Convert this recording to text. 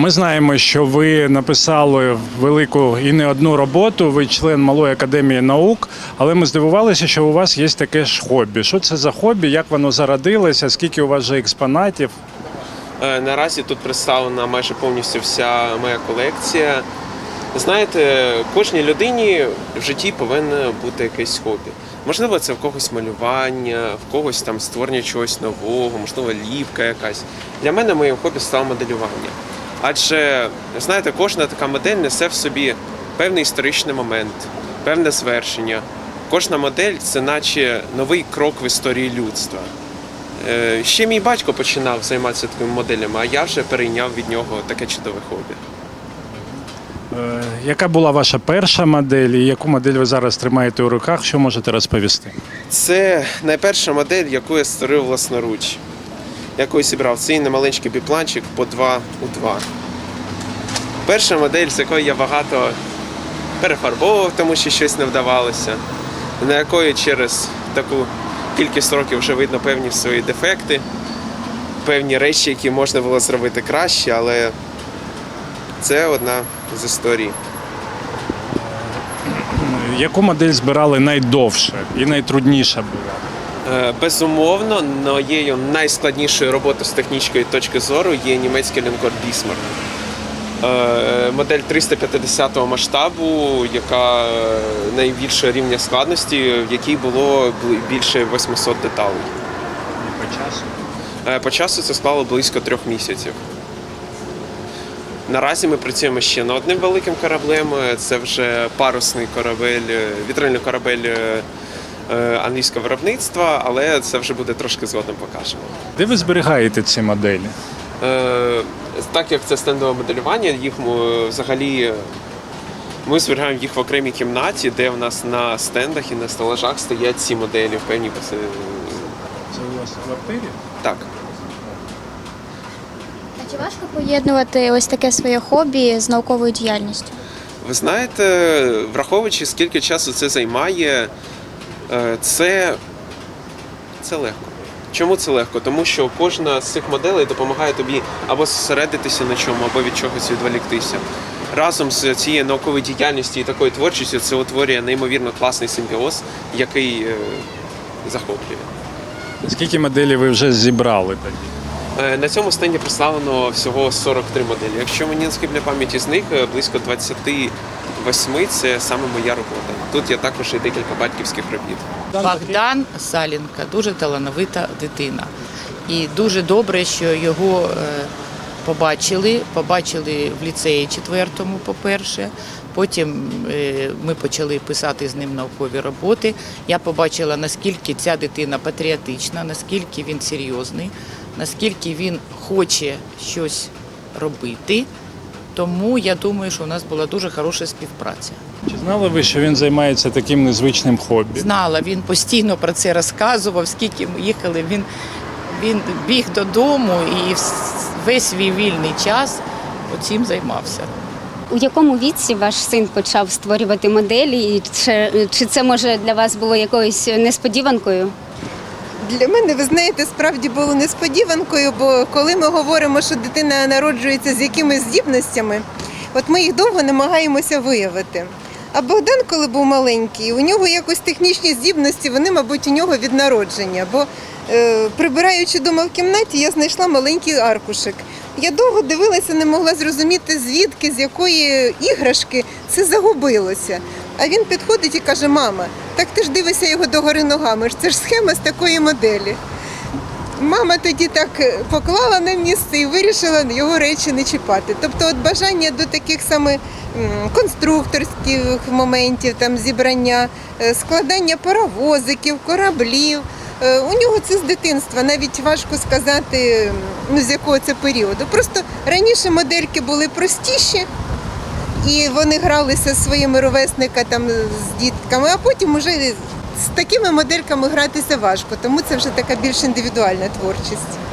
Ми знаємо, що ви написали велику і не одну роботу. Ви член Малої академії наук, але ми здивувалися, що у вас є таке ж хобі. Що це за хобі? Як воно зародилося? Скільки у вас вже експонатів? Е, Наразі тут представлена майже повністю вся моя колекція. Знаєте, кожній людині в житті повинно бути якесь хобі. Можливо, це в когось малювання, в когось там створення чогось нового, можливо, ліпка якась. Для мене моїм хобі стало моделювання. Адже, знаєте, кожна така модель несе в собі певний історичний момент, певне звершення. Кожна модель це наче новий крок в історії людства. Е, Ще мій батько починав займатися такими моделями, а я вже перейняв від нього таке чудове хобі. Е, Яка була ваша перша модель і яку модель ви зараз тримаєте у руках? Що можете розповісти? Це найперша модель, яку я створив власноруч. Яку я зібрав цей немаленький біпланчик по 2 у 2. Перша модель, з якої я багато перефарбовував, тому що щось не вдавалося, на якої через таку кількість років вже видно певні свої дефекти, певні речі, які можна було зробити краще, але це одна з історій. Яку модель збирали найдовше і найтрудніша була? Е, Безумовно, моєю найскладнішою роботою з технічної точки зору є німецький лінкор Бісмарк. Е, Модель 350 масштабу, яка е, найбільшого рівня складності, в якій було більше 800 деталей. По часу? По часу це склало близько трьох місяців. Наразі ми працюємо ще над одним великим кораблем. Це вже парусний корабель, вітрильний корабель англійського виробництва, але це вже буде трошки згодом покажемо. Де ви зберігаєте ці моделі? Е, Так як це стендове моделювання, їх взагалі е, ми зберігаємо їх в окремій кімнаті, де в нас на стендах і на стелажах стоять ці моделі в певній Це у вас в квартирі? Так. А чи важко поєднувати ось таке своє хобі з науковою діяльністю? Ви знаєте, враховуючи, скільки часу це займає, е, Е, це це легко. Чому це легко? Тому що кожна з цих моделей допомагає тобі або зосередитися на чому, або від чогось відволіктися. Разом з цією науковою діяльністю і такою творчістю це утворює неймовірно класний симбіоз, який е, захоплює. Скільки моделей ви вже зібрали тоді? Е, на цьому стенді представлено всього 43 моделі. Якщо мені не скиплю пам'яті з них близько 20 восьми це саме моя робота. Тут є також і декілька батьківських робіт. Богдан Салінка дуже талановита дитина, і дуже добре, що його е, побачили. Побачили в ліцеї четвертому. По перше, потім е, ми почали писати з ним наукові роботи. Я побачила наскільки ця дитина патріотична, наскільки він серйозний, наскільки він хоче щось робити. Тому я думаю, що у нас була дуже хороша співпраця. Чи знали ви, що він займається таким незвичним хобі? Знала, він постійно про це розказував, скільки ми їхали. Він, він біг додому і весь свій вільний час цим займався. У якому віці ваш син почав створювати моделі? І чи, чи це може для вас було якоюсь несподіванкою? Для мене, ви знаєте, справді було несподіванкою, бо коли ми говоримо, що дитина народжується з якимись здібностями, от ми їх довго намагаємося виявити. А Богдан, коли був маленький, у нього якось технічні здібності, вони, мабуть, у нього від народження. Бо е, прибираючи дома в кімнаті, я знайшла маленький аркушик. Я довго дивилася, не могла зрозуміти, звідки, з якої іграшки це загубилося. А він підходить і каже: Мама, так ти ж дивишся його догори ногами. Це ж схема з такої моделі. Мама тоді так е, поклала на місце і вирішила його речі не чіпати. Тобто, от бажання до таких саме конструкторських моментів, там зібрання, е, складання паровозиків, кораблів. Е, У нього це з дитинства, навіть важко сказати, ну, з якого це періоду. Просто раніше модельки були простіші, і вони гралися зі своїми ровесниками з дітками, а потім уже з такими модельками гратися важко, тому це вже така більш індивідуальна творчість.